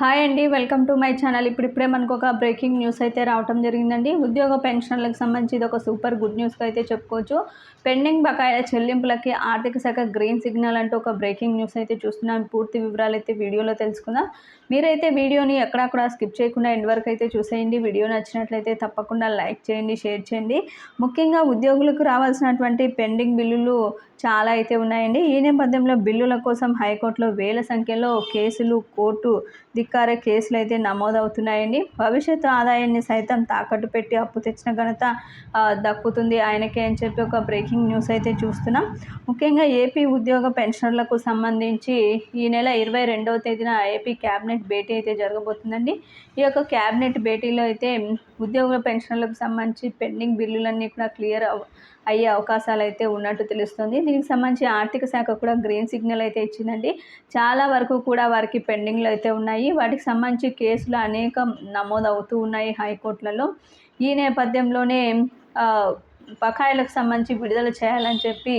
Hi అండి welcome to my channel. ఇప్పుడిప్పుడే మనకు ఒక బ్రేకింగ్ న్యూస్ అయితే రావటం జరిగిందండి. ఉద్యోగ పెన్షన్లకు సంబంధించి ఇది ఒక సూపర్ గుడ్ న్యూస్గా అయితే చెప్పుకోవచ్చు. పెండింగ్ బకాయిల చెల్లింపులకి ఆర్థిక శాఖ గ్రీన్ సిగ్నల్ అంటూ ఒక బ్రేకింగ్ న్యూస్ అయితే చూస్తున్నాం. పూర్తి వివరాలు అయితే వీడియోలో తెలుసుకుందాం. మీరైతే వీడియోని ఎక్కడక్కడ స్కిప్ చేయకుండా ఎండ్ వరకు అయితే చూసేయండి. వీడియో నచ్చినట్లయితే తప్పకుండా లైక్ చేయండి షేర్ చేయండి. ముఖ్యంగా ఉద్యోగులకు రావాల్సినటువంటి పెండింగ్ బిల్లులు చాలా అయితే ఉన్నాయండి. ఈ నేపథ్యంలో బిల్లుల కోసం హైకోర్టులో వేల సంఖ్యలో కేసులు కోర్టు ధిక్కారే కేసులు అయితే నమోదవుతున్నాయండి. భవిష్యత్తు ఆదాయాన్ని సైతం తాకట్టు పెట్టి అప్పు తెచ్చిన ఘనత దక్కుతుంది. ఆయనకే అని చెప్పి ఒక బ్రేకింగ్ న్యూస్ అయితే చూస్తున్నాం. ముఖ్యంగా ఏపీ ఉద్యోగ పెన్షనర్లకు సంబంధించి ఈ నెల ఇరవై రెండవ తేదీన ఏపీ క్యాబినెట్ భేటీ అయితే జరగబోతుందండి. ఈ యొక్క క్యాబినెట్ భేటీలో అయితే ఉద్యోగ పెన్షన్లకు సంబంధించి పెండింగ్ బిల్లులన్నీ కూడా క్లియర్ అయ్యే అవకాశాలు అయితే ఉన్నట్టు తెలుస్తుంది. దీనికి సంబంధించి ఆర్థిక శాఖ కూడా గ్రీన్ సిగ్నల్ అయితే ఇచ్చిందండి. చాలా వరకు కూడా వారికి పెండింగ్లు అయితే ఉన్నాయి. వాటికి సంబంధించి కేసులు అనేక నమోదవుతూ ఉన్నాయి హైకోర్టులలో. ఈ నేపథ్యంలోనే బకాయిలకు సంబంధించి విడుదల చేయాలని చెప్పి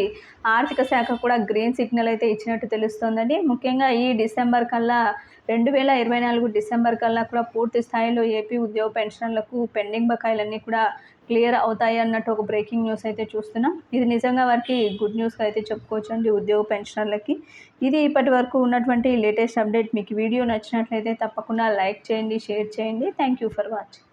ఆర్థిక శాఖ కూడా గ్రీన్ సిగ్నల్ అయితే ఇచ్చినట్టు తెలుస్తోందండి. ముఖ్యంగా ఈ డిసెంబర్ కల్లా రెండు వేల ఇరవై నాలుగు డిసెంబర్ కల్లా కూడా పూర్తి స్థాయిలో ఏపీ ఉద్యోగ పెన్షన్లకు పెండింగ్ బకాయిలన్నీ కూడా క్లియర్ అవుతాయి అన్నట్టు ఒక బ్రేకింగ్ న్యూస్ అయితే చూస్తున్నాం. ఇది నిజంగా వారికి గుడ్ న్యూస్గా అయితే చెప్పుకోవచ్చు అండి ఉద్యోగ పెన్షనర్లకి. ఇది ఇప్పటి వరకు ఉన్నటువంటి లేటెస్ట్ అప్డేట్. మీకు వీడియో నచ్చినట్లయితే తప్పకుండా లైక్ చేయండి షేర్ చేయండి. Thank you for watching.